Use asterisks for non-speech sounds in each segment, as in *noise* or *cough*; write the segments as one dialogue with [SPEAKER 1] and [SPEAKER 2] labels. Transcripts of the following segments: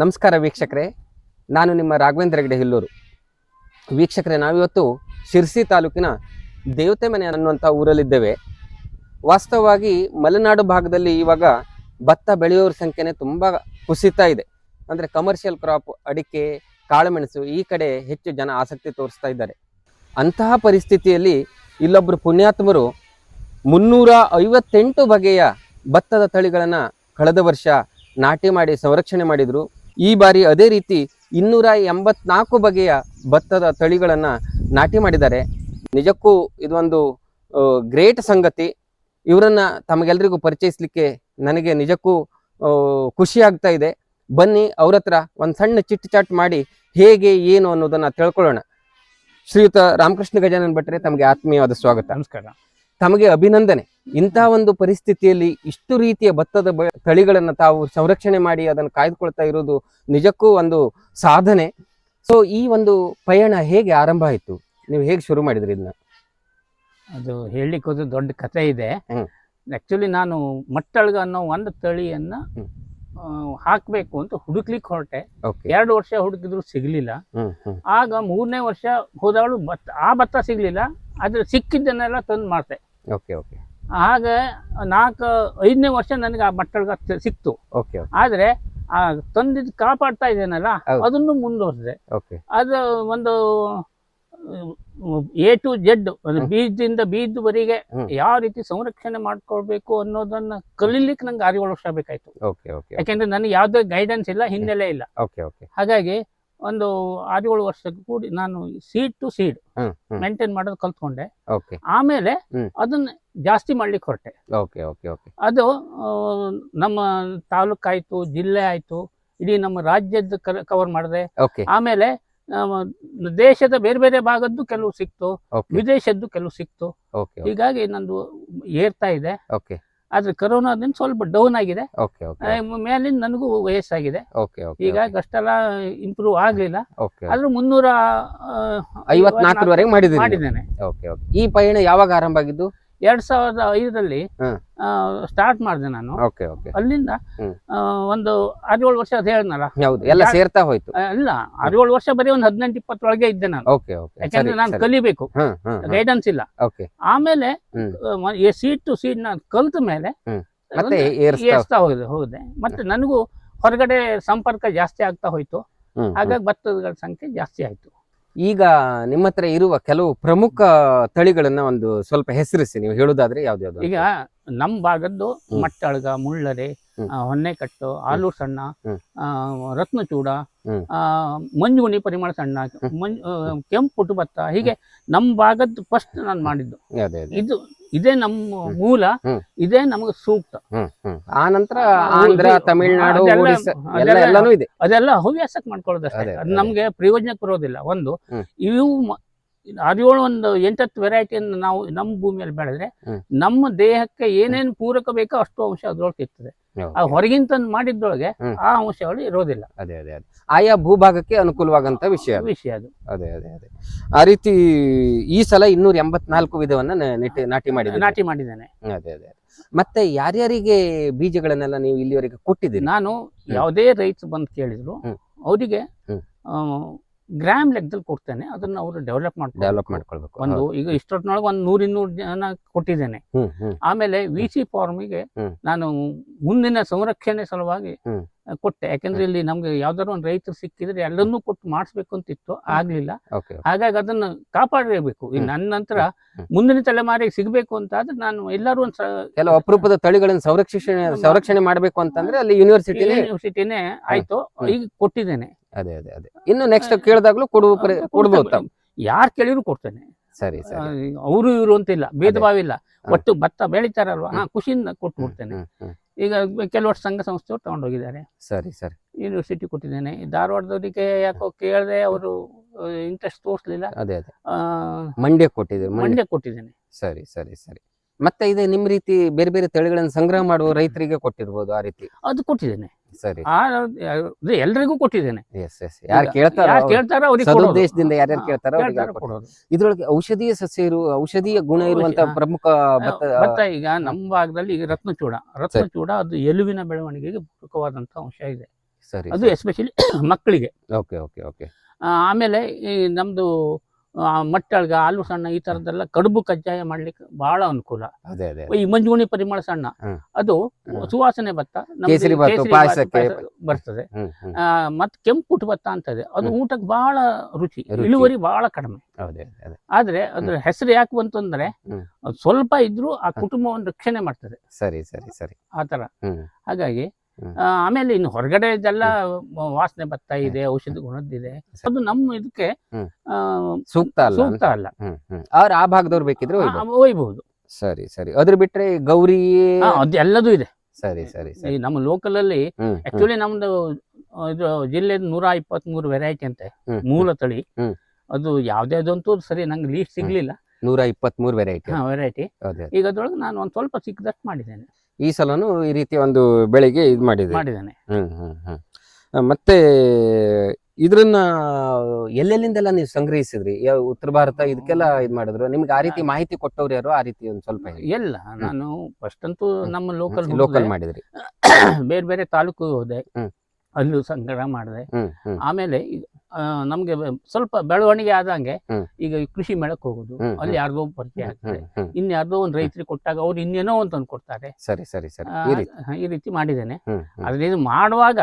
[SPEAKER 1] ನಮಸ್ಕಾರ ವೀಕ್ಷಕರೇ, ನಾನು ನಿಮ್ಮ ರಾಘವೇಂದ್ರ ಹೆಗಡೆ ಹಿಲ್ಲೂರು. ವೀಕ್ಷಕರೇ, ನಾವಿವತ್ತು ಶಿರ್ಸಿ ತಾಲೂಕಿನ ದೇವತೆ ಮನೆ ಅನ್ನುವಂಥ ಊರಲ್ಲಿದ್ದೇವೆ. ವಾಸ್ತವವಾಗಿ ಮಲೆನಾಡು ಭಾಗದಲ್ಲಿ ಇವಾಗ ಭತ್ತ ಬೆಳೆಯೋರ ಸಂಖ್ಯೆನೇ ತುಂಬ ಕುಸಿತಾ ಇದೆ. ಅಂದರೆ ಕಮರ್ಷಿಯಲ್ ಕ್ರಾಪ್ ಅಡಿಕೆ, ಕಾಳುಮೆಣಸು ಈ ಕಡೆ ಹೆಚ್ಚು ಜನ ಆಸಕ್ತಿ ತೋರಿಸ್ತಾ ಇದ್ದಾರೆ. ಅಂತಹ ಪರಿಸ್ಥಿತಿಯಲ್ಲಿ ಇಲ್ಲೊಬ್ಬರು ಪುಣ್ಯಾತ್ಮರು ಮುನ್ನೂರ ಐವತ್ತೆಂಟು ಬಗೆಯ ಭತ್ತದ ತಳಿಗಳನ್ನು ಕಳೆದ ವರ್ಷ ನಾಟಿ ಮಾಡಿ, ಸಂರಕ್ಷಣೆ ಮಾಡಿದರು. ಈ ಬಾರಿ ಅದೇ ರೀತಿ ಇನ್ನೂರ ಎಂಬತ್ನಾಲ್ಕು ಬಗೆಯ ಭತ್ತದ ತಳಿಗಳನ್ನು ನಾಟಿ ಮಾಡಿದ್ದಾರೆ. ನಿಜಕ್ಕೂ ಇದೊಂದು ಗ್ರೇಟ್ ಸಂಗತಿ. ಇವರನ್ನು ತಮಗೆಲ್ಲರಿಗೂ ಪರಿಚಯಿಸಲಿಕ್ಕೆ ನನಗೆ ನಿಜಕ್ಕೂ ಖುಷಿ ಆಗ್ತಾ ಇದೆ. ಬನ್ನಿ ಅವ್ರ ಹತ್ರ ಒಂದು ಸಣ್ಣ ಚಿಟ್ ಚಾಟ್ ಮಾಡಿ ಹೇಗೆ, ಏನು ಅನ್ನೋದನ್ನು ತಿಳ್ಕೊಳ್ಳೋಣ. ಶ್ರೀಯುತ ರಾಮಕೃಷ್ಣ ಗಜಾನನ್ ಭಟ್ರೆ, ತಮಗೆ ಆತ್ಮೀಯವಾದ ಸ್ವಾಗತ.
[SPEAKER 2] ನಮಸ್ಕಾರ.
[SPEAKER 1] ತಮಗೆ ಅಭಿನಂದನೆ. ಇಂತಹ ಒಂದು ಪರಿಸ್ಥಿತಿಯಲ್ಲಿ ಇಷ್ಟು ರೀತಿಯ ಭತ್ತದ ತಳಿಗಳನ್ನು ತಾವು ಸಂರಕ್ಷಣೆ ಮಾಡಿ ಅದನ್ನು ಕಾಯ್ದುಕೊಳ್ತಾ ಇರೋದು ನಿಜಕ್ಕೂ ಒಂದು ಸಾಧನೆ. ಸೊ ಈ ಒಂದು ಪಯಣ ಹೇಗೆ ಆರಂಭ ಆಯಿತು? ನೀವು ಹೇಗೆ ಶುರು ಮಾಡಿದ್ರಿ ಇದನ್ನ?
[SPEAKER 2] ಅದು ಹೇಳಲಿಕ್ಕೆ ಒಂದು ದೊಡ್ಡ ಕಥೆ ಇದೆ.
[SPEAKER 1] ಆ್ಯಕ್ಚುಲಿ
[SPEAKER 2] ಆಕ್ಚುಲಿ ನಾನು ಮಟ್ಟಳ್ಗ ಅನ್ನೋ ಒಂದು ತಳಿಯನ್ನ ಹಾಕಬೇಕು ಅಂತ ಹುಡುಕ್ಲಿಕ್ಕೆ ಹೊರಟೆ. ಎರಡು ವರ್ಷ ಹುಡುಕಿದ್ರು ಸಿಗ್ಲಿಲ್ಲ. ಆಗ ಮೂರನೇ ವರ್ಷ ಹೋದವಳು ಭತ್ತ ಆ ಭತ್ತ ಸಿಗ್ಲಿಲ್ಲ. ಆದ್ರೆ ಸಿಕ್ಕಿದ್ದನ್ನೆಲ್ಲ ತಂದು ಮಾಡ್ತೆ.
[SPEAKER 1] Okay okay.
[SPEAKER 2] ಆಗ ನಾಲ್ಕು ಐದನೇ ವರ್ಷ ನನಗೆ ಆ ಮಟ್ಟಳ್ಗ ತ- ಸಿಕ್ತು.
[SPEAKER 1] ಓಕೆ
[SPEAKER 2] ಆದ್ರೆ ಆ ತಂದಿದ್ದು ಕಾಪಾಡ್ತಾ ಇದ್ದೇನಲ್ಲ. ಅದನ್ನು ಮುಂದುವರೆದೆ
[SPEAKER 1] ಓಕೆ.
[SPEAKER 2] ಅದು ಒಂದು ಎ ಟು ಜೆಡ್ ಒಂದು ಬೀಜದಿಂದ
[SPEAKER 1] ಬೀಜವರೆಗೆ.
[SPEAKER 2] ಯಾವ ರೀತಿ ಸಂರಕ್ಷಣೆ ಮಾಡ್ಕೊಳ್ಬೇಕು ಅನ್ನೋದನ್ನ ಕಲೀಲಿಕ್ಕೆ ನಂಗೆ ಆರು ಏಳು ವರ್ಷ ಬೇಕಾಯ್ತು
[SPEAKER 1] ಓಕೆ ಓಕೆ.
[SPEAKER 2] ಯಾಕೆಂದ್ರೆ ನನಗೆ ಯಾವುದೇ ಗೈಡೆನ್ಸ್ ಇಲ್ಲ ಹಿನ್ನೆಲೆ ಇಲ್ಲ.
[SPEAKER 1] Okay okay.
[SPEAKER 2] ಹಾಗಾಗಿ ಒಂದು ಆರು ಏಳು ವರ್ಷಕ್ಕೆ ಕೂಡಿ ನಾನು ಸೀಡ್ ಟು ಸೀಡ್ ಮೇಂಟೈನ್ ಮಾಡೋದು ಕಲ್ತ್ಕೊಂಡೆ. ಆಮೇಲೆ ಅದನ್ನ ಜಾಸ್ತಿ ಮಾಡ್ಲಿಕ್ಕೆ ಹೊರಟೆ. ಅದು ನಮ್ಮ ನಮ್ಮ ತಾಲೂಕಾಯ್ತು ಜಿಲ್ಲೆ ಆಯ್ತು ಇಡೀ ನಮ್ಮ ರಾಜ್ಯದ ಕವರ್ ಮಾಡಿದೆ ಆಮೇಲೆ ದೇಶದ ಬೇರೆ ಬೇರೆ ಭಾಗದ್ದು ಕೆಲವು ಸಿಕ್ತು ವಿದೇಶದ್ದು ಕೆಲವು ಸಿಕ್ತು. ಹೀಗಾಗಿ ನಂದು ಏರ್ತಾ ಇದೆ. ಆದ್ರೆ ಕರೋನಾದಿಂದ ಸ್ವಲ್ಪ ಡೌನ್ ಆಗಿದೆ.
[SPEAKER 1] ಓಕೆ
[SPEAKER 2] ಮೇಲಿಂದ ನನಗೂ ವಯಸ್ಸಾಗಿದೆ.
[SPEAKER 1] ಓಕೆ ಓಕೆ
[SPEAKER 2] ಹೀಗಾಗಿ ಅಷ್ಟೆಲ್ಲ ಇಂಪ್ರೂವ್ ಆಗ್ಲಿಲ್ಲ.
[SPEAKER 1] ಓಕೆ
[SPEAKER 2] ಆದ್ರೂ ಮುನ್ನೂರ
[SPEAKER 1] ಐವತ್ನಾಲ್ಕರವರೆಗೆ?
[SPEAKER 2] ಮಾಡಿದ್ದೇನೆ.
[SPEAKER 1] ಓಕೆ ಓಕೆ ಈ ಪಯಣ ಯಾವಾಗ ಆರಂಭ ಆಗಿದ್ದು?
[SPEAKER 2] ಎರಡ್ ಸಾವಿರದ ಐದರಲ್ಲಿ
[SPEAKER 1] ಹ್ಮ್.
[SPEAKER 2] ಸ್ಟಾರ್ಟ್ ಮಾಡಿದೆ ನಾನು.
[SPEAKER 1] Okay okay.
[SPEAKER 2] ಅಲ್ಲಿಂದ
[SPEAKER 1] ಹ್ಮ್.
[SPEAKER 2] ಆ, ಒಂದು ಆರೇಳು ವರ್ಷ ಅದು ಹೇಳಿದ್ನಲ್ಲ?
[SPEAKER 1] ಹೌದು ಎಲ್ಲ
[SPEAKER 2] ಯಾ-
[SPEAKER 1] ಸೇರ್ತಾ ಹೋಯ್ತು.
[SPEAKER 2] ಆ, ಇಲ್ಲ ವರ್ಷ ಬರೀ ಒಂದು ಹದಿನೆಂಟು ಇಪ್ಪತ್ತೊಳಗೆ ಇದ್ದೆ ನಾನು.
[SPEAKER 1] Okay okay. ಸರಿ
[SPEAKER 2] ಯಾಕಂದ್ರೆ ನಾನು
[SPEAKER 1] ಸರಿ.
[SPEAKER 2] ಕಲಿಬೇಕು.
[SPEAKER 1] ಹ್ಮ್ ಹ್ಮ್ ಹ್ಮ್.
[SPEAKER 2] ಗೈಡೆನ್ಸ್ ಇಲ್ಲ.
[SPEAKER 1] ಓಕೆ.
[SPEAKER 2] ಆಮೇಲೆ
[SPEAKER 1] ಹ್ಮ್.
[SPEAKER 2] ಸೀಟ್ ಟು ಸೀಟ್ ನಾನು ಕಲ್ತ ಮೇಲೆ
[SPEAKER 1] ಹ್ಮ್. ಮತ್ತೆ
[SPEAKER 2] ಒಂದು
[SPEAKER 1] ಏರ್ಸ್ತಾ
[SPEAKER 2] ಏರ್ಸ್ತಾ ಹೋಗಿದೆ ಹೋಗಿದೆ ಮತ್ತೆ ನನಗೂ ಹೊರಗಡೆ ಸಂಪರ್ಕ ಜಾಸ್ತಿ ಆಗ್ತಾ ಹೋಯ್ತು.
[SPEAKER 1] ಹ್ಮ್, ಹ್ಮ್.
[SPEAKER 2] ಹಾಗಾಗಿ ಭತ್ತದ ಸಂಖ್ಯೆ ಜಾಸ್ತಿ ಆಯ್ತು.
[SPEAKER 1] ಈಗ ನಿಮ್ಮ ಹತ್ರ ಇರುವ ಕೆಲವು ಪ್ರಮುಖ ತಳಿಗಳನ್ನ ಒಂದು ಸ್ವಲ್ಪ ಹೆಸರಿಸಿ ನೀವು ಹೇಳುದಾದ್ರೆ ಯಾವ್ದು
[SPEAKER 2] ಈಗ ನಮ್ಮ ಭಾಗದ್ದು. ಮಟ್ಟಳ್ಗ ಮುಳ್ಳರೆ ಹೊನ್ನೆಕಟ್ಟು ಆಲೂರು ಸಣ್ಣ
[SPEAKER 1] ಹ್ಮ್.
[SPEAKER 2] ಆ, ರತ್ನಚೂಡ ಮಂಜುಗುಣಿ ಪರಿಮಳ ಸಣ್ಣ ಮಂಜ್ ಕೆಂಪುಟು ಕೆಂಪು ಪುಟ್ಟು ಭತ್ತ ಹೀಗೆ ನಮ್ಮ ಭಾಗದ್ದು ಫಸ್ಟ್ ನಾನು ಮಾಡಿದ್ದು. ಇದು ಇದೇ ನಮ್ಮ ಮೂಲ. ಇದೇ ನಮಗೆ ಸೂಕ್ತ.
[SPEAKER 1] ಹ್ಮ್ ಹ್ಮ್. ಆ ನಂತರ ಆಂಧ್ರ ತಮಿಳುನಾಡು
[SPEAKER 2] ಅದೆಲ್ಲ- ಹವ್ಯಾಸಕ್ಕೆ ಮಾಡ್ಕೊಳ್ಳೋದಷ್ಟೇ.
[SPEAKER 1] ಅದೇ,
[SPEAKER 2] ಅದು
[SPEAKER 1] ನಮ್ಗೆ
[SPEAKER 2] ನಮಗೆ ಪ್ರಯೋಜನಕ್ಕೆ ಬರೋದಿಲ್ಲ. ಒಂದು ಇವು ಅದೇಳು ಒಂದು ಎಂಟತ್ತು ವೆರೈಟಿಯನ್ನು ನಾವು ನಮ್ಮ ಭೂಮಿಯಲ್ಲಿ ಬೆಳೆದ್ರೆ ನಮ್ಮ ದೇಹಕ್ಕೆ ಏನೇನು ಪೂರಕ ಬೇಕೋ ಅಷ್ಟು ಅಂಶ ಅದ್ರೊಳಗೆ ಸಿಗ್ತದೆ. ಆ ಹೊರಗಿಂತ ಮಾಡಿದ್ದೊಳಗೆ
[SPEAKER 1] ಹ್ಮ್.
[SPEAKER 2] ಆ ಅಂಶಗಳು ಇರೋದಿಲ್ಲ.
[SPEAKER 1] ಅದೇ ಅದೇ ಅದೇ. ಆಯಾ ಭೂಭಾಗಕ್ಕೆ ಅನುಕೂಲವಾಗಂತ ವಿಷಯ ಅದು.
[SPEAKER 2] ವಿಷಯ ಅದು.
[SPEAKER 1] ಅದೇ ಅದೇ ಅದೇ. ಆ ರೀತಿ ಈ ಸಲ ಇನ್ನೂರ ಎಂಬತ್ನಾಲ್ಕು ವಿಧವನ್ನ ನೆಟ್ಟಿ ನಾಟಿ ಮಾಡಿದ್ದೆ
[SPEAKER 2] ನಾಟಿ ಮಾಡಿದ್ದೇನೆ.
[SPEAKER 1] ಅದೇ ಅದೇ. ಮತ್ತೆ ಯಾರ್ಯಾರಿಗೆ ಬೀಜಗಳನ್ನೆಲ್ಲ ನೀವು ಇಲ್ಲಿವರೆಗೆ ಕೊಟ್ಟಿದ್ದೀನಿ
[SPEAKER 2] ನಾನು ಯಾವುದೇ ರೈತ ಬಂದು ಕೇಳಿದ್ರು ಅವರಿಗೆ. ಗ್ರಾಮ್ ಲೆಕ್ಕದಲ್ಲಿ ಕೊಡ್ತೇನೆ ಅದನ್ನ ಅವರು ಡೆವಲಪ್ ಮಾಡಿ
[SPEAKER 1] ಡೆವಲಪ್ ಮಾಡ್ಕೊಳ್ಬೇಕು.
[SPEAKER 2] ಒಂದು ಈಗ ಇಷ್ಟೊತ್ತಿನೊಳಗೆ ಒಂದು ನೂರ ಇನ್ನೂರು ಜನ ಕೊಟ್ಟಿದ್ದೇನೆ. ಆಮೇಲೆ ವಿ ಸಿ ಫಾರ್ಮಿಗೆ. ನಾನು ಮುಂದಿನ ಸಂರಕ್ಷಣೆ ಸಲುವಾಗಿ ಕೊಟ್ಟೆ. ಯಾಕಂದ್ರೆ ಇಲ್ಲಿ ನಮ್ಗೆ ಯಾವ್ದಾದ್ರು ಒಂದು ರೈತರು ಸಿಕ್ಕಿದ್ರೆ ಎಲ್ಲನ್ನೂ ಕೊಟ್ಟು ಮಾಡಿಸ್ಬೇಕು ಅಂತಿತ್ತು ಆಗ್ಲಿಲ್ಲ. ಹಾಗಾಗಿ ಅದನ್ನ ಕಾಪಾಡಲೇಬೇಕು. ನನ್ನ ನಂತರ ಮುಂದಿನ ತಲೆಮಾರಿಗೆ ಸಿಗಬೇಕು ಅಂತ ಆದ್ರೆ ನಾನು ಎಲ್ಲರೂ ಒಂದು
[SPEAKER 1] ಕೆಲವು ಅಪರೂಪದ ತಳಿಗಳನ್ನು ಸಂರಕ್ಷಣೆ ಸಂರಕ್ಷಣೆ ಮಾಡಬೇಕು ಅಂತಂದ್ರೆ ಅಲ್ಲಿ ಯೂನಿವರ್ಸಿಟಿ
[SPEAKER 2] ಯೂನಿವರ್ಸಿಟಿನೇ ಆಯ್ತು. ಈಗ ಕೊಟ್ಟಿದ್ದೇನೆ.
[SPEAKER 1] ಅದೇ ಅದೇ ಅದೇ. ಇನ್ನು ನೆಕ್ಸ್ಟ್ ಕೇಳಿದಾಗ್ಲೂ ಕೊಡುವ ಪರಿ- ಕೊಡ್ಬೋದು ತಾವು.
[SPEAKER 2] ಯಾರು ಕೇಳಿದ್ರು ಕೊಡ್ತೇನೆ.
[SPEAKER 1] ಸರಿ ಸರಿ.
[SPEAKER 2] ಅವರು ಇವರು ಅಂತಿಲ್ಲ ಭೇದ ಭಾವ ಇಲ್ಲ ಒಟ್ಟು ಭತ್ತ ಬೆಳಿತಾರಲ್ವಾ? ಹಾ. ಖುಷಿಯಿಂದ ಕೊಟ್ಟು ಬಿಡ್ತೇನೆ
[SPEAKER 1] ಹ್ಮ್.
[SPEAKER 2] ಈಗ ಕೆಲವರು ಸಂಘ ಸಂಸ್ಥೆಯವರು ತಗೊಂಡೋಗಿದ್ದಾರೆ.
[SPEAKER 1] ಸರಿ ಸರಿ.
[SPEAKER 2] ಯೂನಿವರ್ಸಿಟಿ ಕೊಟ್ಟಿದ್ದೇನೆ. ಧಾರವಾಡದವರಿಗೆ ಯಾಕೋ ಕೇಳದೆ ಅವರು ಇಂಟ್ರೆಸ್ಟ್ ತೋರಿಸ್ಲಿಲ್ಲ.
[SPEAKER 1] ಅದೇ ಅದೇ. ಮಂಡ್ಯ ಕೊಟ್ಟಿದ್ದೀರಿ ಮಂಡ್ಯ.
[SPEAKER 2] ಮಂಡ್ಯ ಕೊಟ್ಟಿದ್ದೇನೆ.
[SPEAKER 1] ಸರಿ ಸರಿ ಸರಿ. ಮತ್ತೆ ಇದೆ ನಿಮ್ ರೀತಿ ಬೇರೆ ಬೇರೆ ತಳಿಗಳನ್ನು ಸಂಗ್ರಹ ಮಾಡುವ ರೈತರಿಗೆ ಕೊಟ್ಟಿರ್ಬೋದು ಆ ರೀತಿ?
[SPEAKER 2] ಅದು ಕೊಟ್ಟಿದ್ದೇನೆ.
[SPEAKER 1] ಸರಿ.
[SPEAKER 2] ಆ ಅದು ಎಲ್ರಿಗೂ ಕೊಟ್ಟಿದ್ದೇನೆ.
[SPEAKER 1] ಎಸ್ ಎಸ್ ಯಾರು ಕೇಳ್ತಾರ
[SPEAKER 2] ಯಾರು ಕೇಳ್ತಾರೋ ಅವ್ರಿಗೆ ಕೊಡೋದು.
[SPEAKER 1] ಸದುದ್ದೇಶದಿಂದ ಯಾರ್ಯಾರು
[SPEAKER 2] ಕೇಳ್ತಾರ
[SPEAKER 1] ಕೇಳ್ತಾರೋ ಅವ್ರಿಗೆ
[SPEAKER 2] ಕೇಳ್ತಾರೋ
[SPEAKER 1] ಕೊಡೋದು.
[SPEAKER 2] ಕೊಡೋದು.
[SPEAKER 1] ಇದ್ರೊಳಗೆ ಔಷಧೀಯ ಸಸ್ಯ ಇರುವ ಔಷಧೀಯ ಗುಣ ಇರುವಂತ. ಪ್ರಮುಖ ಭತ್ತ
[SPEAKER 2] ಭತ್ತ ಈಗ ನಮ್ಮ ಭಾಗದಲ್ಲಿ ಈಗ ರತ್ನಚೂಡ. ರತ್ನಚೂಡ ಅದು ಎಲುವಿನ ಬೆಳವಣಿಗೆಗೆ ಪೂರಕವಾದಂತ ಅಂಶ ಇದೆ.
[SPEAKER 1] ಸರಿ
[SPEAKER 2] ಅದು ಎಸ್ಪೆಷಲಿ *coughs* ಮಕ್ಕಳಿಗೆ.
[SPEAKER 1] ಓಕೆ ಓಕೆ ಓಕೆ
[SPEAKER 2] ಆ, ಆಮೇಲೆ ಈ ನಮ್ದು ಮಟ್ಟಳ್ಗ ಆಲು ಸಣ್ಣ ಈ ತರದೆಲ್ಲ ಕಡುಬು ಕಜ್ಜಾಯ ಮಾಡ್ಲಿಕ್ಕೆ ಬಹಳ ಅನುಕೂಲ.
[SPEAKER 1] ಅದೇ ಅದೇ
[SPEAKER 2] ಈ ಮಂಜುಗುಣಿ ಪರಿಮಳ ಸಣ್ಣ ಅದು. ಸುವಾಸನೆ ಭತ್ತ
[SPEAKER 1] ಕೇಸರಿ
[SPEAKER 2] ಬರ್ತದೆ.
[SPEAKER 1] ಮತ್ ಹ್ಮ್
[SPEAKER 2] ಆ, ಮತ್ತೆ ಕೆಂಪು ಪುಟ್ಟು ಭತ್ತ ಅಂತದೆ. ಅದು. ಊಟಕ್ಕೆ ಬಹಳ ರುಚಿ. ಇಳುವರಿ ಬಹಳ ಕಡಿಮೆ. ಆದ್ರೆ ಅದ್ರ ಹೆಸರು ಯಾಕೆ ಬಂತು ಅಂದ್ರೆ ಸ್ವಲ್ಪ ಇದ್ರೂ ಆ ಕುಟುಂಬವನ್ನು ರಕ್ಷಣೆ ಮಾಡ್ತದೆ.
[SPEAKER 1] ಸರಿ ಸರಿ ಸರಿ.
[SPEAKER 2] ಆತರ ತರ. ಹಾಗಾಗಿ. ಆ, ಆಮೇಲೆ ಇನ್ನು ಹೊರಗಡೆ ಇದೆಲ್ಲ ವಾಸನೆ ಭತ್ತ ಇದೆ ಔಷಧಿ ಗುಣದ್ದಿದೆ. ಅದು ನಮ್ಮ ಇದಕ್ಕೆ
[SPEAKER 1] ಸೂಕ್ತ ಅಲ್ಲ
[SPEAKER 2] ಸೂಕ್ತ. ಅಲ್ಲ.
[SPEAKER 1] ಅವ್ರ ಆ ಭಾಗದವ್ರು ಬೇಕಿದ್ರೆ.
[SPEAKER 2] ಒಯ್ಬಹುದು
[SPEAKER 1] ಸರಿ ಸರಿ. ಅದ್ರ ಬಿಟ್ರೆ ಗೌರಿ
[SPEAKER 2] ಅದೆಲ್ಲದು ಅದು ಎಲ್ಲದೂ ಇದೆ.
[SPEAKER 1] ಸರಿ ಸರಿ ಸರಿ.
[SPEAKER 2] ನಮ್ಮ ಲೋಕಲ್ ಅಲ್ಲಿ ಆಕ್ಚುಲಿ ನಮ್ದು ಇದು ಜಿಲ್ಲೆ ನೂರ ಇಪ್ಪತ್ತ್ ಮೂರು ವೆರೈಟಿ ಅಂತೆ ಮೂಲ ತಳಿ. ಅದು ಅಂತೂ ಸರಿ ನಂಗೆ ಲೀಸ್ಟ್ ಸಿಗ್ಲಿಲ್ಲ.
[SPEAKER 1] ನೂರ ಇಪ್ಪತ್ತ್ ಮೂರು ವೆರೈಟಿ
[SPEAKER 2] ವೆರೈಟಿ ಈಗ ಅದ್ರೊಳಗೆ ನಾನು ಒಂದ್ ಸ್ವಲ್ಪ ಸಿಕ್ಕದಷ್ಟು ಮಾಡಿದ್ದೇನೆ.
[SPEAKER 1] ಈ ಸಲನು ಈ ರೀತಿ ಒಂದು ಬೆಳಿಗ್ಗೆ ಇದು ಮಾಡಿದೆ.
[SPEAKER 2] ಮಾಡಿದ್ದಾನೆ.
[SPEAKER 1] ಹ್ಮ್ ಹ್ಮ್ ಹ್ಮ್. ಆ, ಮತ್ತೆ ಇದ್ರನ್ನ ಎಲ್ಲೆಲ್ಲಿಂದೆಲ್ಲ ನೀವು ಸಂಗ್ರಹಿಸಿದ್ರಿ? ಯಾವ ಉತ್ತರ ಭಾರತ ಇದಕ್ಕೆಲ್ಲ ಇದ್ ಮಾಡಿದ್ರು. ನಿಮ್ಗೆ ಆ ರೀತಿ ಮಾಹಿತಿ ಕೊಟ್ಟವ್ರು ಯಾರು? ಆ ರೀತಿ ಒಂದು ಸ್ವಲ್ಪ ಹೇಳಿ.
[SPEAKER 2] ಎಲ್ಲ ನಾನು ಫಸ್ಟ್ ಅಂತೂ ನಮ್ಮ ಲೋಕಲ್
[SPEAKER 1] ಲೋಕಲ್ ಮಾಡಿದ್ರಿ. *coughs*
[SPEAKER 2] ಬೇರೆ ಬೇರೆ ತಾಲೂಕು ಹೋದೆ.
[SPEAKER 1] ಹ್ಮ್.
[SPEAKER 2] ಅಲ್ಲೂ ಸಂಗ್ರಹ ಮಾಡಿದೆ.
[SPEAKER 1] ಹ್ಮ್ ಹ್ಮ್.
[SPEAKER 2] ಆಮೇಲೆ ನಮ್ಗೆ ಸ್ವಲ್ಪ ಬೆಳವಣಿಗೆ ಆದಂಗೆ ಈಗ ಕೃಷಿ ಮೇಳಕ್ಕೆ ಹೋಗೋದು. ಅಲ್ಲಿ
[SPEAKER 1] ಯಾರ್ದೋ
[SPEAKER 2] ಯಾರ್ದೋ ಪರಿಚಯ ಆಗ್ತದೆ
[SPEAKER 1] ಇನ್
[SPEAKER 2] ಯಾರ್ದೋ ಒಂದು ರೈತರಿಗೆ ಕೊಟ್ಟಾಗ ಅವ್ರು ಇನ್ನೇನೋ ಒಂದು ತಂದು ಕೊಡ್ತಾರೆ.
[SPEAKER 1] ಸರಿ ಸರಿ ಸರಿ. ಈ ರೀತಿ.
[SPEAKER 2] ಮಾಡಿದ್ದೇನೆ. ಆದ್ರೆ ಇದು ಮಾಡುವಾಗ.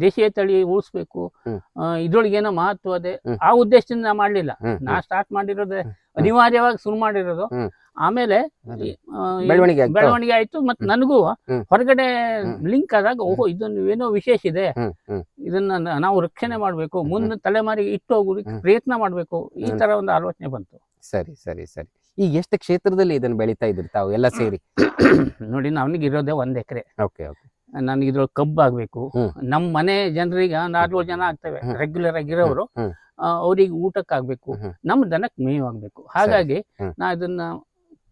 [SPEAKER 2] ದೇಶೀಯ ತಳಿ ಉಳಿಸ್ಬೇಕು.
[SPEAKER 1] ಇದ್ರೊಳಗೇನೋ
[SPEAKER 2] ಇದ್ರೊಳಗೆ ಏನೋ ಮಹತ್ವ
[SPEAKER 1] ಅದೇ.
[SPEAKER 2] ಆ ಉದ್ದೇಶದಿಂದ ನಾ ಮಾಡ್ಲಿಲ್ಲ. ನಾ ಸ್ಟಾರ್ಟ್ ಮಾಡಿರೋದೇ ಅನಿವಾರ್ಯವಾಗಿ ಶುರು ಮಾಡಿರೋದು. ಆಮೇಲೆ
[SPEAKER 1] ಬೆಳವಣಿಗೆ
[SPEAKER 2] ಬೆಳವಣಿಗೆ ಆಯ್ತು ಮತ್ತೆ. ನನಗೂ ಹೊರಗಡೆ ಲಿಂಕ್ ಆದಾಗ ಓಹೋ ಇದನ್ನು ಏನೋ ವಿಶೇಷ ಇದೆ. ಇದನ್ನ ನಾವು ರಕ್ಷಣೆ ಮಾಡಬೇಕು. ಮುಂದೆ ತಲೆಮಾರಿಗೆ ಇಟ್ಟು ಪ್ರಯತ್ನ ಮಾಡಬೇಕು. ಈ ತರ ಒಂದು ಆಲೋಚನೆ ಬಂತು.
[SPEAKER 1] ಸರಿ ಸರಿ ಸರಿ. ಈಗ ಎಷ್ಟು ಕ್ಷೇತ್ರದಲ್ಲಿ ಇದನ್ನ ಬೆಳೀತಾ ಇದ್ರಿ ತಾವು ಎಲ್ಲ ಸೇರಿ? *coughs*
[SPEAKER 2] ನೋಡಿ ನನಗೆ ಇರೋದೇ ಒಂದ್ ಎಕರೆ.
[SPEAKER 1] Okay okay.
[SPEAKER 2] ನನಗೆ ಇದ್ರೊಳಗೆ ಕಬ್ಬು ಆಗ್ಬೇಕು. ನಮ್ಮ ಮನೆ ಜನರಿಗೆ ನಾಲ್ಕು ಜನ ಆಗ್ತವೆ ರೆಗ್ಯುಲರ್ ಆಗಿರೋರು
[SPEAKER 1] ಇರೋರು
[SPEAKER 2] ಅವ್ರಿಗೆ ಊಟಕ್ಕೆ ಆಗ್ಬೇಕು
[SPEAKER 1] ಹ್ಮ್.
[SPEAKER 2] ನಮ್ಮ ದನಕ್ಕೆ ಮೇವು ಆಗ್ಬೇಕು. ಹಾಗಾಗಿ. ನಾ ಇದನ್ನ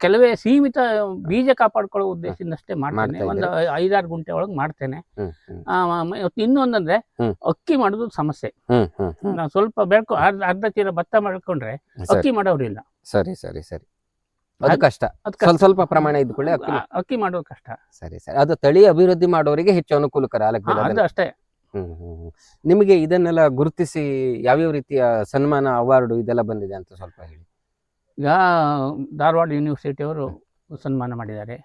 [SPEAKER 2] ಕೆಲವೇ ಸೀಮಿತ ಬೀಜ ಕಾಪಾಡ್ಕೊಳ್ಳೋ ಉದ್ದೇಶದಿಂದ ಅಷ್ಟೇ ಮಾಡ್ತೇನೆ.
[SPEAKER 1] ಮಾಡ್ತಾ
[SPEAKER 2] ಒಂದು ಐದಾರು ಗುಂಟೆ ಒಳಗೆ ಮಾಡ್ತೇನೆ. ಇನ್ನೊಂದಂದ್ರೆ ಅಕ್ಕಿ ಮಾಡೋದು ಸಮಸ್ಯೆ. ನಾವು ಸ್ವಲ್ಪ ಬೆಳ್ಕೊ ಅರ್ಧ ಅರ್ಧ ಚೀಲ ಭತ್ತ ಮಾಡ್ಕೊಂಡ್ರೆ ಅಕ್ಕಿ ಮಾಡೋರಿಲ್ಲ
[SPEAKER 1] ಸರಿ ಸರಿ ಸರಿ. ಅದು ಕಷ್ಟ. ಸ್ವಲ್ಪ ಸ್ವಲ್ಪ ಪ್ರಮಾಣ ಇದ್ಕೊಳ್ಳಿ ಅಕ್ಕಿ
[SPEAKER 2] ಅಕ್ಕಿ ಮಾಡೋದು ಕಷ್ಟ.
[SPEAKER 1] ಸರಿ ಸರಿ. ಅದು ತಳಿ ಅಭಿವೃದ್ಧಿ ಮಾಡೋರಿಗೆ ಹೆಚ್ಚು ಅನುಕೂಲಕರ
[SPEAKER 2] ಅದು ಅಷ್ಟೇ.
[SPEAKER 1] ನಿಮಗೆ ಇದನ್ನೆಲ್ಲ ಗುರುತಿಸಿ ಯಾವ್ಯಾವ ರೀತಿಯ ಸನ್ಮಾನ ಅವಾರ್ಡು ಇದೆಲ್ಲ ಬಂದಿದೆ ಅಂತ ಸ್ವಲ್ಪ ಹೇಳಿ.
[SPEAKER 2] ಈಗ ಧಾರವಾಡ ಯೂನಿವರ್ಸಿಟಿ ಅವರು ಸನ್ಮಾನ ಮಾಡಿದ್ದಾರೆ.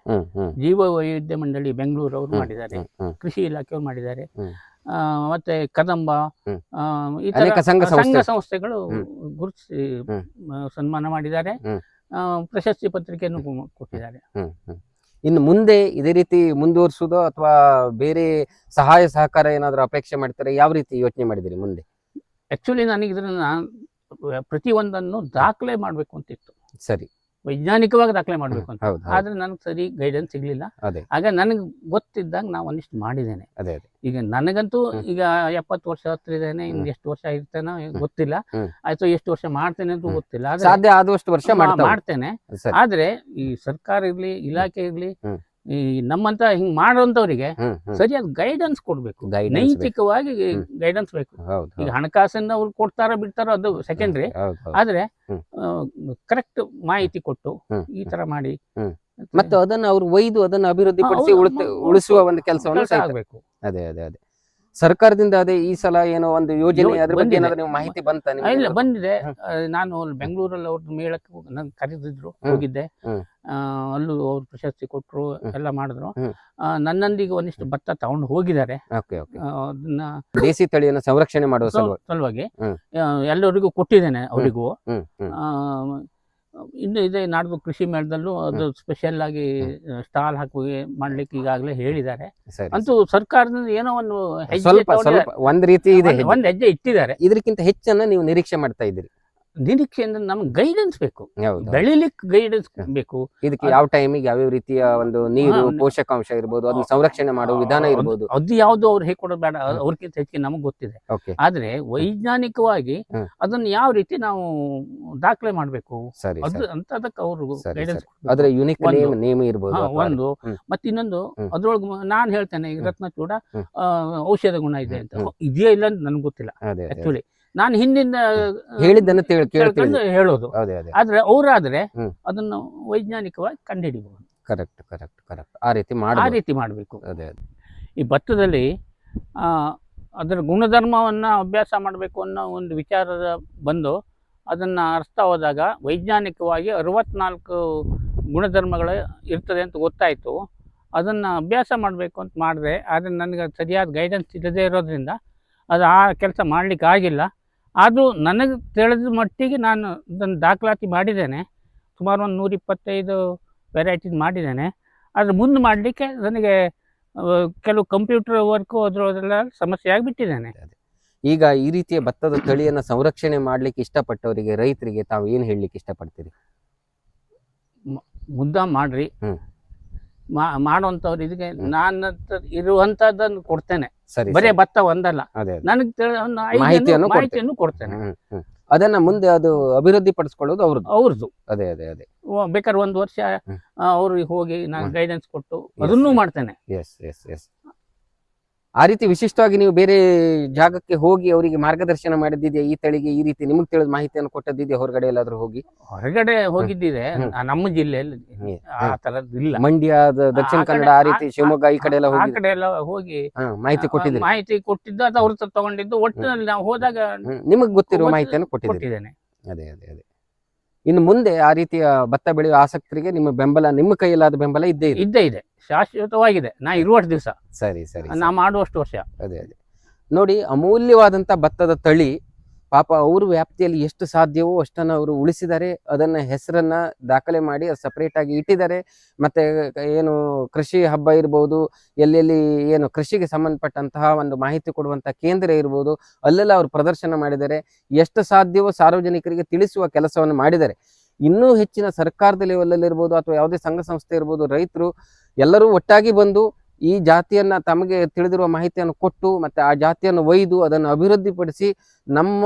[SPEAKER 2] ಜೀವ ವೈವಿಧ್ಯ ಮಂಡಳಿ ಬೆಂಗಳೂರು ಅವರು ಮಾಡಿದ್ದಾರೆ. ಕೃಷಿ ಇಲಾಖೆಯವರು ಮಾಡಿದ್ದಾರೆ. ಆ, ಮತ್ತೆ ಕದಂಬ ಈ ತರ
[SPEAKER 1] ಸಂಘ
[SPEAKER 2] ಸಂಸ್ಥೆಗಳು. ಗುರುತಿಸಿ ಸನ್ಮಾನ ಮಾಡಿದ್ದಾರೆ. ಪ್ರಶಸ್ತಿ ಪತ್ರಿಕೆಯನ್ನು ಕೊಟ್ಟಿದ್ದಾರೆ.
[SPEAKER 1] ಇನ್ನು ಮುಂದೆ ಇದೇ ರೀತಿ ಮುಂದುವರಿಸುವುದು ಅಥವಾ ಬೇರೆ ಸಹಾಯ ಸಹಕಾರ ಏನಾದರೂ ಅಪೇಕ್ಷೆ ಮಾಡ್ತಾರೆ? ಯಾವ ರೀತಿ ಯೋಚನೆ ಮಾಡಿದಿರಿ ಮುಂದೆ?
[SPEAKER 2] ಆಕ್ಚುಲಿ ನನಗೆ ಇದನ್ನ ಪ್ರತಿಯೊಂದನ್ನು ದಾಖಲೆ ಮಾಡಬೇಕು ಅಂತಿತ್ತು.
[SPEAKER 1] ಸರಿ.
[SPEAKER 2] ವೈಜ್ಞಾನಿಕವಾಗಿ ದಾಖಲೆ ಮಾಡಬೇಕು ಅಂತ. ಆದ್ರೆ ನನಗೆ ಸರಿ ಗೈಡೆನ್ಸ್ ಸಿಗ್ಲಿಲ್ಲ. ಆಗ ನನಗೆ ಗೊತ್ತಿದ್ದಾಗ ನಾವು ಒಂದಿಷ್ಟು ಮಾಡಿದ್ದೇನೆ.
[SPEAKER 1] ಅದೇ ಅದೇ.
[SPEAKER 2] ಈಗ ನನಗಂತೂ ಈಗ ಎಪ್ಪತ್ತು ವರ್ಷ ಹತ್ರ ಇದ್ದೇನೆ ಇನ್ನು. ಎಷ್ಟು ವರ್ಷ ಇರ್ತೇನೋ ಗೊತ್ತಿಲ್ಲ. ಆಯ್ತು ಎಷ್ಟು ವರ್ಷ ಮಾಡ್ತೇನೆ ಅಂತ ಗೊತ್ತಿಲ್ಲ. ಆದ್ರೆ
[SPEAKER 1] ಸಾಧ್ಯ ಆದಷ್ಟು ವರ್ಷ
[SPEAKER 2] ಮಾಡ್ತೇನೆ. ಆದ್ರೆ ಈ ಸರ್ಕಾರ ಇರ್ಲಿ ಇಲಾಖೆ ಇರ್ಲಿ. ಈ ನಮ್ಮಂತ ಹಿಂಗ್ ಮಾಡೋಂಥವ್ರಿಗೆ
[SPEAKER 1] ಹ್ಮ್
[SPEAKER 2] ಸರಿಯಾದ ಗೈಡೆನ್ಸ್ ಕೊಡ್ಬೇಕು. ನೈತಿಕವಾಗಿ ಗೈಡೆನ್ಸ್ ಬೇಕು. ಈಗ. ಹಣಕಾಸನ್ನ ಅವ್ರು ಕೊಡ್ತಾರ ಬಿಡ್ತಾರೋ ಅದು ಸೆಕೆಂಡ್ರಿ. ಆದ್ರೆ ಕರೆಕ್ಟ್ ಮಾಹಿತಿ ಕೊಟ್ಟು ಈ ತರ ಮಾಡಿ.
[SPEAKER 1] ಮತ್ತೆ ಅದನ್ನ ಅವ್ರು ಒಯ್ದು ಅದನ್ನ ಅಭಿವೃದ್ಧಿ ಪಡಿಸಿ ಉಳಿಸುವ ಒಂದು ಕೆಲಸವನ್ನು
[SPEAKER 2] ಕೆಲ್ಸ
[SPEAKER 1] ಅದೇ ಅದೇ ಅದೇ. ಸರ್ಕಾರದಿಂದ ಅದೇ ಈ ಸಲ ಏನೋ ಒಂದು ಯೋಜನೆ ಅದ್ರ ಬಗ್ಗೆ ಏನಾದ್ರೂ ನೀವು ಮಾಹಿತಿ ಬಂತ
[SPEAKER 2] ಇಲ್ಲ ಬಂದಿದೆ. ನಾನು ಅಲ್ಲಿ ಬೆಂಗಳೂರಲ್ಲಿ ಅವ್ರ ಮೇಳಕ್ಕೆ ನನ್ ಕರೆದಿದ್ರು ಹೋಗಿದ್ದೆ. ಅಲ್ಲೂ ಅವ್ರು ಪ್ರಶಸ್ತಿ
[SPEAKER 1] ಕೊಟ್ಟರು.
[SPEAKER 2] ಎಲ್ಲ ಮಾಡಿದ್ರು. ನನ್ನೊಂದಿಗೆ ಒಂದಿಷ್ಟು ಭತ್ತ ತಗೊಂಡು ಹೋಗಿದ್ದಾರೆ. ಅದನ್ನ
[SPEAKER 1] ದೇಸಿ ತಳಿಯನ್ನು ಸಂರಕ್ಷಣೆ ಮಾಡುವ
[SPEAKER 2] ಸಲ್-
[SPEAKER 1] ಸಲುವಾಗಿ.
[SPEAKER 2] ಎಲ್ಲರಿಗೂ ಕೊಟ್ಟಿದ್ದೇನೆ ಅವರಿಗೂ. ಇನ್ನು ಇದೆ ನಾಡ್ದು ಕೃಷಿ ಮೇಳದಲ್ಲೂ ಅದು ಸ್ಪೆಷಲ್ ಆಗಿ ಸ್ಟಾಲ್ ಹಾಕಿ ಮಾಡ್ಲಿಕ್ಕೆ ಈಗಾಗಲೇ ಹೇಳಿದ್ದಾರೆ. ಅಂತೂ ಸರ್ಕಾರದಿಂದ ಏನೋ ಒಂದು ಹೆಜ್ಜೆ
[SPEAKER 1] ಸ್ವಲ್ಪ ಸ್ವಲ್ಪ ಒಂದ್ ರೀತಿ ಇದೆ
[SPEAKER 2] ಒಂದ್- ಒಂದ್ ಹೆಜ್ಜೆ ಇಟ್ಟಿದ್ದಾರೆ.
[SPEAKER 1] ಇದಕ್ಕಿಂತ ಹೆಚ್ಚನ್ನ ನೀವು ನಿರೀಕ್ಷೆ ಮಾಡ್ತಾ ಇದ್ದೀರಿ.
[SPEAKER 2] ನಿರೀಕ್ಷೆಯಿಂದ ನಮ್ಗೆ ಗೈಡೆನ್ಸ್ ಬೇಕು. ಬೆಳಿಲಿಕ್ಕೆ ಗೈಡೆನ್ಸ್. ಬೇಕು.
[SPEAKER 1] ಇದಕ್ಕೆ ಯಾವ ಟೈಮಿಗೆ ಯಾವ ರೀತಿಯ ಒಂದು ನೀರು ಪೋಷಕಾಂಶ ಇರ್ಬೋದು ಅದನ್ನ ಸಂರಕ್ಷಣೆ ಮಾಡುವ ವಿಧಾನ ಇರ್ಬೋದು.
[SPEAKER 2] ಅದು ಯಾವ್ದು ಅವ್ರು ಹೇಳ್ಕೊಡೋದು ಬೇಡ ಅವ್ರಿಗಿಂತ ಹೆಚ್ಚಿಗೆ ನಮಗೆ ಗೊತ್ತಿದೆ. ಆದ್ರೆ ವೈಜ್ಞಾನಿಕವಾಗಿ. ಅದನ್ನ ಯಾವ ರೀತಿ ನಾವು ದಾಖಲೆ ಮಾಡ್ಬೇಕು?
[SPEAKER 1] ಸರಿ
[SPEAKER 2] ಅದು
[SPEAKER 1] ಅಂತ
[SPEAKER 2] ಅದಕ್ಕೆ ಅವರು ಗೈಡೆನ್ಸ್
[SPEAKER 1] ಅದ್ರ ಯುನಿಕ್ ನೇಮ್ ನೇಮ್ ಇರ್ಬೋದು
[SPEAKER 2] ಒಂದು. ಮತ್ತೆ ಇನ್ನೊಂದು ಅದ್ರೊಳಗ ನಾನು ಹೇಳ್ತೇನೆ ಈಗ
[SPEAKER 1] ರತ್ನ
[SPEAKER 2] ಚೂಡ ಔಷಧ ಗುಣ ಇದೆ ಅಂತ. ಇದೆಯಾ ಇಲ್ಲ ಅಂತ ನನ್ಗೆ ಗೊತ್ತಿಲ್ಲ ಆಕ್ಚುಲಿ ನಾನು ಹಿಂದಿನ
[SPEAKER 1] ಹೇಳಿದ್ದನ್ನು
[SPEAKER 2] ಹೇಳೋದು. ಆದ್ರೆ ಅವರಾದ್ರೆ ಅದನ್ನು ವೈಜ್ಞಾನಿಕವಾಗಿ ಕಂಡುಹಿಡಿಬಹುದು.
[SPEAKER 1] Correct correct correct. ಆ ರೀತಿ
[SPEAKER 2] ಮಾಡಿ
[SPEAKER 1] ಆ
[SPEAKER 2] ರೀತಿ ಮಾಡಬೇಕು.
[SPEAKER 1] ಅದೇ ಅದೇ.
[SPEAKER 2] ಈ ಭತ್ತದಲ್ಲಿ ಅದರ ಗುಣಧರ್ಮವನ್ನು ಅಭ್ಯಾಸ ಮಾಡಬೇಕು ಅನ್ನೋ ಒಂದು ವಿಚಾರದ ಬಂದು ಅದನ್ನು ಅರ್ಥ ಹೋದಾಗ ವೈಜ್ಞಾನಿಕವಾಗಿ ಅರವತ್ನಾಲ್ಕು ಗುಣಧರ್ಮಗಳು ಇರ್ತದೆ ಅಂತ ಗೊತ್ತಾಯಿತು. ಅದನ್ನು ಅಭ್ಯಾಸ ಮಾಡಬೇಕು ಅಂತ ಮಾಡಿದೆ. ಆದರೆ ನನಗೆ ಸರಿಯಾದ ಗೈಡೆನ್ಸ್ ಇಲ್ಲದೆ ಇರೋದ್ರಿಂದ ಅದು ಆ ಕೆಲಸ ಮಾಡಲಿಕ್ಕೆ ಆಗಿಲ್ಲ. ಆದರೂ ನನಗೆ ತಿಳಿದ ಮಟ್ಟಿಗೆ ನಾನು ಅದನ್ನು ದಾಖಲಾತಿ ಮಾಡಿದ್ದೇನೆ. ಸುಮಾರು ಒಂದು ನೂರಿಪ್ಪತ್ತೈದು ವೆರೈಟೀಸ್ ಮಾಡಿದ್ದೇನೆ. ಆದರೆ ಮುಂದೆ ಮಾಡಲಿಕ್ಕೆ ನನಗೆ ಕೆಲವು ಕಂಪ್ಯೂಟರ್ ವರ್ಕು ಅದರಲ್ಲ ಸಮಸ್ಯೆ ಆಗಿಬಿಟ್ಟಿದ್ದೇನೆ.
[SPEAKER 1] ಈಗ ಈ ರೀತಿಯ ಭತ್ತದ ತಳಿಯನ್ನು ಸಂರಕ್ಷಣೆ ಮಾಡ್ಲಿಕ್ಕೆ ಇಷ್ಟಪಟ್ಟವರಿಗೆ ರೈತರಿಗೆ ತಾವು ಏನು ಹೇಳಲಿಕ್ಕೆ ಇಷ್ಟಪಡ್ತೀರಿ?
[SPEAKER 2] ಮುದ್ದ ಮಾಡಿರಿ. ಮಾಡುವಂಥವ್ರು ಇದಕ್ಕೆ ನಾನು ಇರುವಂಥದ್ದನ್ನು ಕೊಡ್ತೇನೆ.
[SPEAKER 1] ಸರಿ
[SPEAKER 2] ಬರೀ. ಭತ್ತ ಒಂದಲ್ಲ
[SPEAKER 1] ಅದೇ ಅದೇ.
[SPEAKER 2] ನನಗೆ
[SPEAKER 1] ಮಾಹಿತಿಯನ್ನು ಕೊಡ್ತೇನೆ.
[SPEAKER 2] ಮಾಹಿತಿಯನ್ನು ಕೊಡ್ತೇನೆ
[SPEAKER 1] ಹ್ಮ್, ಹ್ಮ್. ಅದನ್ನ ಮುಂದೆ ಅದು ಅಭಿವೃದ್ಧಿ ಪಡಿಸ್ಕೊಳ್ಳೋದು ಅವ್ರದ್ದು
[SPEAKER 2] ಅವ್ರದ್ದು
[SPEAKER 1] ಅದೇ ಅದೇ ಅದೇ
[SPEAKER 2] ಬೇಕಾದ್ರೆ ಒಂದು ವರ್ಷ
[SPEAKER 1] ಹ್ಮ್.
[SPEAKER 2] ಅವ್ರಿಗೆ ಹೋಗಿ ನಾನು
[SPEAKER 1] ಹ್ಮ್.
[SPEAKER 2] ಗೈಡೆನ್ಸ್ ಕೊಟ್ಟು ಅದನ್ನೂ. ಮಾಡ್ತೇನೆ
[SPEAKER 1] ಎಸ್ ಎಸ್ ಎಸ್ ಆ ರೀತಿ ವಿಶಿಷ್ಟವಾಗಿ ನೀವು ಬೇರೆ ಜಾಗಕ್ಕೆ ಹೋಗಿ ಅವರಿಗೆ ಮಾರ್ಗದರ್ಶನ ಮಾಡಿದ್ದೀರಾ ಈ ತಳಿಗೆ ಈ ರೀತಿ ನಿಮಗೆ ತಿಳಿದ ಮಾಹಿತಿಯನ್ನು ಕೊಟ್ಟದ್ದಿದೆಯಾ? ಹೊರಗಡೆ ಎಲ್ಲಾದ್ರೂ ಹೋಗಿ?
[SPEAKER 2] ಹೊರಗಡೆ ಹೋಗಿದ್ದಿದೆ ನಮ್ಮ ಜಿಲ್ಲೆಯಲ್ಲಿ. ಆ ಥರದ್ದು ಇಲ್ಲ.
[SPEAKER 1] ಮಂಡ್ಯ ದಕ್ಷಿಣ ಕನ್ನಡ ಆ ರೀತಿ ಶಿವಮೊಗ್ಗ ಈ ಕಡೆ ಎಲ್ಲ
[SPEAKER 2] ಆ
[SPEAKER 1] ಹೋಗಿ
[SPEAKER 2] ಕಡೆ ಎಲ್ಲ ಹೋಗಿ
[SPEAKER 1] ಮಾಹಿತಿ ಕೊಟ್ಟಿದ್ದೆ
[SPEAKER 2] ಮಾಹಿತಿ ಕೊಟ್ಟಿದ್ದು ಅಥವಾ ಅವ್ರ ತಗೊಂಡಿದ್ದು. ಒಟ್ಟಿನಲ್ಲಿ ನಾವು ಹೋದಾಗ
[SPEAKER 1] ನಿಮಗೆ ಗೊತ್ತಿರುವ ಮಾಹಿತಿಯನ್ನು
[SPEAKER 2] ಕೊಟ್ಟಿದ್ದೇನೆ.
[SPEAKER 1] ಅದೇ ಅದೇ ಅದೇ. ಇನ್ನು ಮುಂದೆ ಆ ರೀತಿಯ ಭತ್ತ ಬೆಳೆಯುವ ಆಸಕ್ತರಿಗೆ ನಿಮ್ಮ ಬೆಂಬಲ ನಿಮ್ಮ ಕೈಯಲ್ಲಾದ ಬೆಂಬಲ ಇದ್ದೇ ಇದೆ.
[SPEAKER 2] ಇದ್ದೇ ಇದೆ. ಶಾಶ್ವತವಾಗಿದೆ. ನಾ ಇರುವಷ್ಟು ದಿವಸ.
[SPEAKER 1] ಸರಿ ಸರಿ
[SPEAKER 2] ನಾ ಮಾಡುವಷ್ಟು ವರ್ಷ.
[SPEAKER 1] ಅದೇ ಅದೇ. ನೋಡಿ ಅಮೂಲ್ಯವಾದಂಥ ಭತ್ತದ ತಳಿ ಪಾಪ ಅವ್ರ ವ್ಯಾಪ್ತಿಯಲ್ಲಿ ಎಷ್ಟು ಸಾಧ್ಯವೋ ಅಷ್ಟನ್ನು ಅವರು ಉಳಿಸಿದ್ದಾರೆ ಅದನ್ನ ಹೆಸರನ್ನ ದಾಖಲೆ ಮಾಡಿ ಅದು ಸಪ್ರೇಟಾಗಿ ಇಟ್ಟಿದ್ದಾರೆ. ಮತ್ತೆ ಏನು ಕೃಷಿ ಹಬ್ಬ ಇರ್ಬೋದು, ಎಲ್ಲೆಲ್ಲಿ ಏನು ಕೃಷಿಗೆ ಸಂಬಂಧಪಟ್ಟಂತಹ ಒಂದು ಮಾಹಿತಿ ಕೊಡುವಂಥ ಕೇಂದ್ರ ಇರ್ಬೋದು, ಅಲ್ಲೆಲ್ಲ ಅವರು ಪ್ರದರ್ಶನ ಮಾಡಿದ್ದಾರೆ. ಎಷ್ಟು ಸಾಧ್ಯವೋ ಸಾರ್ವಜನಿಕರಿಗೆ ತಿಳಿಸುವ ಕೆಲಸವನ್ನು ಮಾಡಿದ್ದಾರೆ. ಇನ್ನೂ ಹೆಚ್ಚಿನ ಸರ್ಕಾರದ ಲೆವೆಲಲ್ಲಿ ಇರ್ಬೋದು ಅಥವಾ ಯಾವುದೇ ಸಂಘ ಸಂಸ್ಥೆ ಇರ್ಬೋದು, ರೈತರು ಎಲ್ಲರೂ ಒಟ್ಟಾಗಿ ಬಂದು ಈ ಜಾತಿಯನ್ನ ತಮಗೆ ತಿಳಿದಿರುವ ಮಾಹಿತಿಯನ್ನು ಕೊಟ್ಟು ಮತ್ತೆ ಆ ಜಾತಿಯನ್ನು ಒಯ್ದು ಅದನ್ನು ಅಭಿವೃದ್ಧಿಪಡಿಸಿ ನಮ್ಮ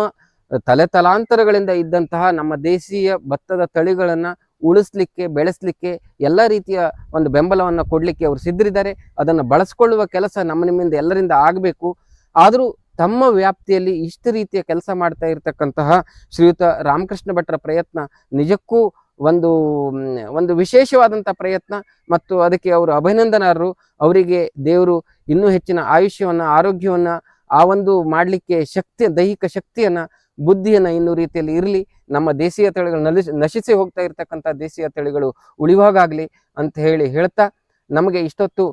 [SPEAKER 1] ತಲೆ ತಲಾಂತರಗಳಿಂದ ಇದ್ದಂತಹ ನಮ್ಮ ದೇಶೀಯ ಭತ್ತದ ತಳಿಗಳನ್ನು ಉಳಿಸ್ಲಿಕ್ಕೆ, ಬೆಳೆಸಲಿಕ್ಕೆ ಎಲ್ಲ ರೀತಿಯ ಒಂದು ಬೆಂಬಲವನ್ನ ಕೊಡ್ಲಿಕ್ಕೆ ಅವರು ಸಿದ್ಧರಿದ್ದಾರೆ. ಅದನ್ನು ಬಳಸ್ಕೊಳ್ಳುವ ಕೆಲಸ ನಮ್ಮ ನಿಮ್ಮಿಂದ ಎಲ್ಲರಿಂದ ಆಗಬೇಕು. ಆದರೂ ತಮ್ಮ ವ್ಯಾಪ್ತಿಯಲ್ಲಿ ಇಷ್ಟು ರೀತಿಯ ಕೆಲಸ ಮಾಡ್ತಾ ಇರತಕ್ಕಂತಹ ಶ್ರೀಯುತ ರಾಮಕೃಷ್ಣ ಭಟ್ರ ಪ್ರಯತ್ನ ನಿಜಕ್ಕೂ ಒಂದು ಒಂದು ವಿಶೇಷವಾದಂಥ ಪ್ರಯತ್ನ ಮತ್ತು ಅದಕ್ಕೆ ಅವರು ಅಭಿನಂದನಾರರು ಅವರಿಗೆ ದೇವರು ಇನ್ನೂ ಹೆಚ್ಚಿನ ಆಯುಷ್ಯವನ್ನು, ಆರೋಗ್ಯವನ್ನು, ಆ ಒಂದು ಮಾಡಲಿಕ್ಕೆ ಶಕ್ತಿ, ದೈಹಿಕ ಶಕ್ತಿಯನ್ನು, ಬುದ್ಧಿಯನ್ನು ಇನ್ನೂ ರೀತಿಯಲ್ಲಿ ಇರಲಿ. ನಮ್ಮ ದೇಶೀಯ ತಳಿಗಳು ನಶಿಸಿ ಹೋಗ್ತಾ ಇರತಕ್ಕಂಥ ದೇಶೀಯ ತಳಿಗಳು ಉಳಿವಾಗಲಿ ಅಂತ ಹೇಳಿ ಹೇಳ್ತಾ ನಮಗೆ ಇಷ್ಟೊತ್ತು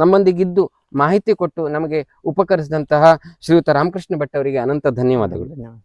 [SPEAKER 1] ನಮ್ಮೊಂದಿಗಿದ್ದು ಮಾಹಿತಿ ಕೊಟ್ಟು ನಮಗೆ ಉಪಕರಿಸಿದಂತಹ ಶ್ರೀಯುತ ರಾಮಕೃಷ್ಣ ಭಟ್ ಅವರಿಗೆ ಅನಂತ ಧನ್ಯವಾದಗಳು.
[SPEAKER 2] ಧನ್ಯವಾದ.